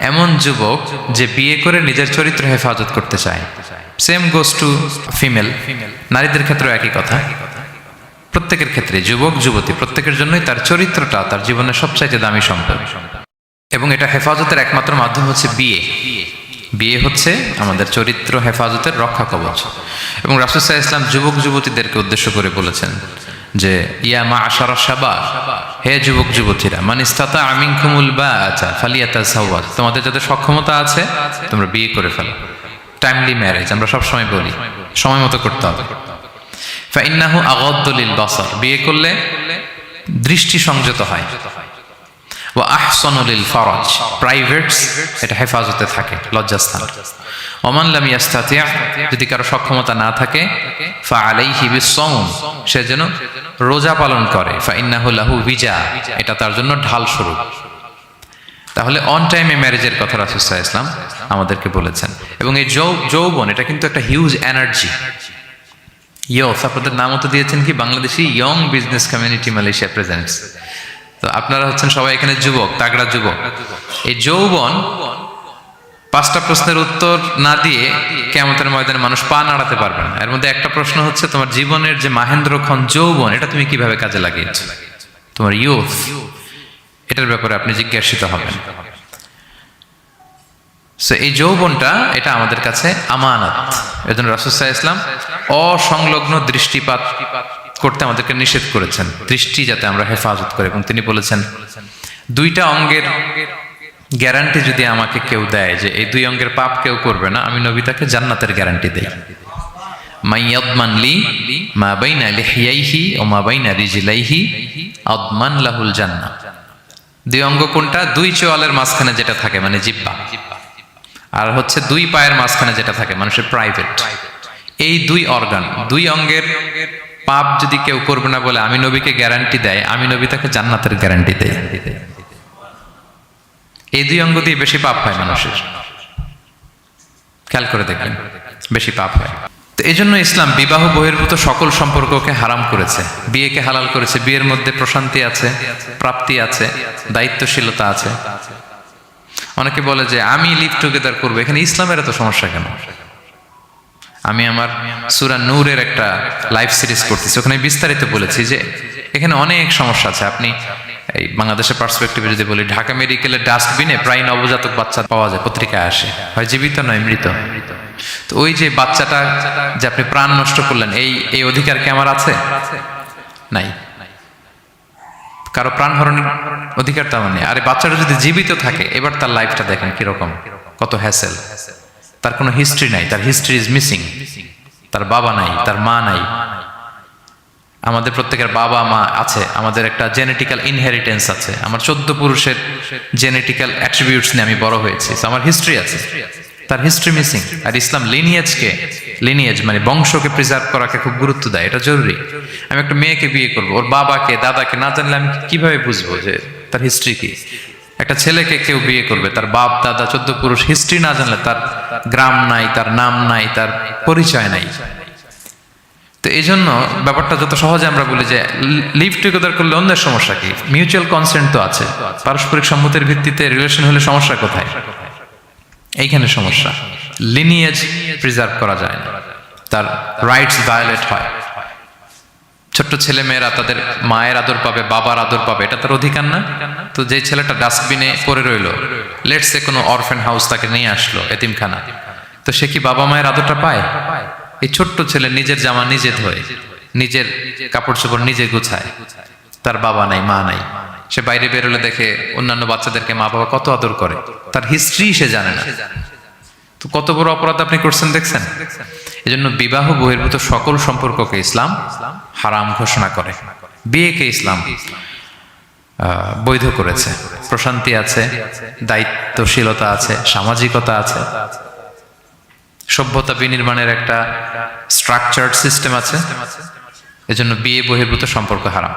এমন যুবক যে বিয়ে করে নিজের চরিত্র হেফাজত করতে চায়। সেম গোস টু ফিমেল নারীদের ক্ষেত্রেও একই কথা। প্রত্যেকের ক্ষেত্রে যুবক, যুবতী, প্রত্যেকের জন্যই তার চরিত্রটা তার জীবনের সবচাইতে দামি সম্পদ। এবং এটা হেফাজতের একমাত্র মাধ্যম হচ্ছে বিয়ে। বিয়ে হচ্ছে আমাদের চরিত্র হেফাজতের রক্ষা কবচ। এবং রাসুসাহ ইসলাম যুবক, যুবতীদেরকে উদ্দেশ্য করে বলেছেন যে, ইয়া মা আশারা সাবা হে যুবক যুবতীরা মানিস্তাতা আমিন কুমুল বা আচ্ছা ফালিয়াতা সাওয়াজ তোমাদের যাদের সক্ষমতা আছে, তোমরা বিয়ে করে ফেলো। টাইমলি ম্যারেজ আমরা সবসময় বলি, সময় মতো করতে হবে। ফাইন্নাহু আগদ্দলিল বাসার, বিয়ে করলে দৃষ্টি সংযত হয়। ও আহসনুলিল ফরজ প্রাইভেটস এটা হেফাজতে থাকে, লজ্জাস্থান। ওমান লাম ইয়াস্তাতিয়া যদি কারও সক্ষমতা না থাকে, ফা আলাইহি বিসসাউম সে যেন রোজা পালন করে। ফা ইন্নাহু লাহু ভিজা এটা তার জন্য ঢাল স্বরূপ। তাহলে অন টাইমে ম্যারেজের কথা রাসুসাহ ইসলাম আমাদেরকে বলেছেন। এবং এই যৌবন, এটা কিন্তু একটা হিউজ এনার্জি ইয়স আপনাদের নামও তো দিয়েছেন কি? Bangladeshi young business community Malaysia presents তো আপনারা হচ্ছেন সবাই এখানে যুবক, তাগড়া যুবক। এই যৌবন পাঁচটা প্রশ্নের উত্তর না দিয়ে কেমতের ময়দানে মানুষ পা নাড়াতে পারবে না। এর মধ্যে একটা প্রশ্ন হচ্ছে, তোমার জীবনের যে মাহেন্দ্রক্ষণ যৌবন, এটা তুমি কীভাবে কাজে লাগিয়েছো? তোমার ইউথ এটার ব্যাপারে আপনি জিজ্ঞাসিত হবেন। সো এই যৌবনটা, এটা আমাদের কাছে আমানত। এজন্য রাসুসাহ ইসলাম অসংলগ্ন দৃষ্টিপাত করতে আমাদেরকে নিষেধ করেছেন। দৃষ্টি যাতে আমরা হেফাজত করি। এবং তিনি বলেছেন, দুইটা অঙ্গের গ্যারান্টি যদি আমাকে কেউ দেয় যে এই দুই অঙ্গের পাপ কেউ করবে না, আমি নবী তাকে জান্নাতের গ্যারান্টি দেই। মাইয়াদমান লি মা বাইনা লিহিয়াইহি ও মা বাইনা রিজিলাইহি আদমান লাহুল জান্নাহ। দুই অঙ্গ কোনটা? দুই চোয়ালের মাঝখানে যেটা থাকে মানে জিব্বা। আর হচ্ছে দুই পায়ের মাঝখানে যেটা থাকে মানুষের প্রাইভেট এই দুই অর্গান দুই অঙ্গের পাপ যদি কেউ করবে না বলে আমি নবীকে গ্যারান্টি দেয়, আমি নবী তাকে জান্নাতের গ্যারান্টি দেয় এই দুই অঙ্গ দিয়ে বেশি পাপ হয় মানুষের। খেয়াল করে দেখবেন, বেশি পাপ হয়। তো এই জন্য ইসলাম বিবাহ বহির্ভূত সকল সম্পর্ককে হারাম করেছে। বিয়েকে হালাল করেছে, বিয়ের মধ্যে প্রশান্তি আছে, প্রাপ্তি আছে, দায়িত্বশীলতা আছে। অনেকে বলে যে, আমি লিভ টুগেদার করব। এখানে ইসলামের এত সমস্যা কেন? আমি আমার সুরা নূরের একটা লাইভ সিরিজ করতেছি। ওখানে বিস্তারিত বলেছি যে, এখানে অনেক সমস্যা আছে। আপনি এই বাংলাদেশের পার্সপেক্টিভে যদি বলি, ঢাকা মেডিকেলের ডাস্টবিনে প্রায় নবজাতক বাচ্চা পাওয়া যায়, পত্রিকায় আসে। হয় জীবিত নয়, মৃত। তো ওই যে বাচ্চাটা যে আপনি প্রাণ নষ্ট করলেন, এই এই অধিকার কি আমার আছে? নাই। কারও প্রাণ হরণের অধিকার তো আমার নেই। আরে বাচ্চাটা যদি জীবিত থাকে, এবার তার লাইফটা দেখেন কীরকম, কত হ্যাসেল তার কোনো হিস্ট্রি নাই, তার হিস্ট্রি ইজ মিসিং তার বাবা নাই, তার মা নাই। আমাদের প্রত্যেকের বাবা মা আছে, আমাদের একটা জেনেটিক্যাল ইনহেরিটেন্স আছে। আমার চোদ্দ পুরুষের জেনেটিক্যাল অ্যাট্রিবিউটস নিয়ে আমি বড় হয়েছি। আমার হিস্ট্রি আছে। তার হিস্ট্রি মিসিং আর ইসলাম লিনিয়েজকে লিনিয়েজ মানে বংশকে প্রিজার্ভ করাকে খুব গুরুত্ব দেয়। এটা জরুরি। আমি একটা মেয়েকে বিয়ে করব, ওর বাবাকে, দাদাকে না জানলে আমি কীভাবে বুঝব যে তার হিস্ট্রি কি? একটা ছেলেকে কেউ বিয়ে করবে, তার বাপ, দাদা, চোদ্দ পুরুষ হিস্ট্রি না জানলে তার গ্রাম নাই, তার নাম নাই, তার পরিচয় নাই। তো এই জন্য ব্যাপারটা যত সহজে আমরা বলি যে লিভ টুগেদার করলে অন্যের সমস্যা কি? মিউচুয়াল কনসেন্ট তো আছে। পারস্পরিক সম্মতির ভিত্তিতে রিলেশন হলে সমস্যা কোথায়? এইখানে সমস্যা। লিনিয়েজ প্রিজার্ভ করা যায় না। তার রাইটস ভায়োলেট হয়। ছোট্ট ছেলে মেয়েরা তাদের মায়ের আদর পাবে, বাবার আদর পাবে, এটা তার অধিকার না? তো যে ছেলেটা ডাস্টবিনে পড়ে রইল লেটসে কোনো অরফেন হাউস তাকে নিয়ে আসলো এতিমখানা তো সে কি বাবা মায়ের আদরটা পায়? এই ছোট্ট ছেলে নিজের জামা নিজে ধোয়, নিজের কাপড় চোপড় নিজে গুছায়। তার বাবা নাই, মা নাই। সে বাইরে বেরোলে দেখে অন্যান্য বাচ্চাদেরকে মা বাবা কত আদর করে। তার হিস্ট্রি সে জানে না। তো কত বড় অপরাধ আপনি করছেন দেখছেন? এই জন্য বিবাহ বহির্ভূত সকল সম্পর্ককে ইসলাম হারাম ঘোষণা করে। বিয়েকে ইসলাম বৈধ করেছে। প্রশান্তি আছে, দায়িত্বশীলতা আছে, সামাজিকতা আছে। সভ্যতা বিনির্মাণের একটা স্ট্রাকচার সিস্টেম আছে। এজন্য বিয়ে বহির্ভূত সম্পর্ক হারাম।